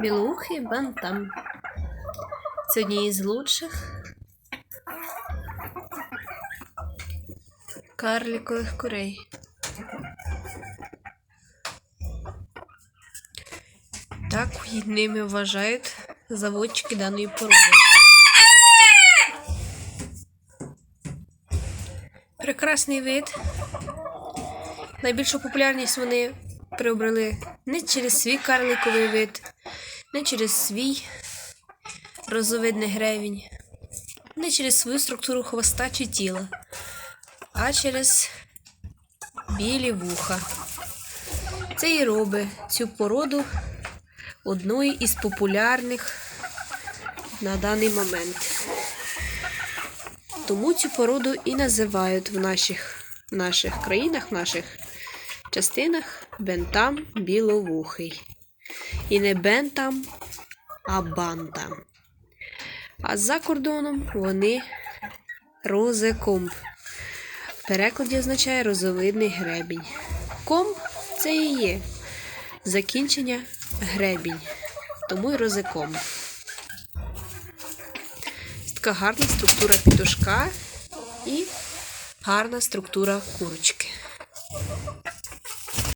Білухий бантам. Це одні із лучших карликових курей. Так ними вважають заводчики даної породи. Прекрасний вид. Найбільшу популярність вони приобрели не через свій карликовий вид, не через свій розовидний гревінь, не через свою структуру хвоста чи тіла, а через білі вуха. Це і робить цю породу одною із популярних на даний момент. Тому цю породу і називають в наших, в наших країнах, в наших частинах бентам біловухий. І не бентам, а бантам. А за кордоном вони розекомб. В перекладі означає розовидний гребінь. Комб це і є закінчення гребінь. Тому й розекомб. Така гарна структура пітушка і гарна структура курочки.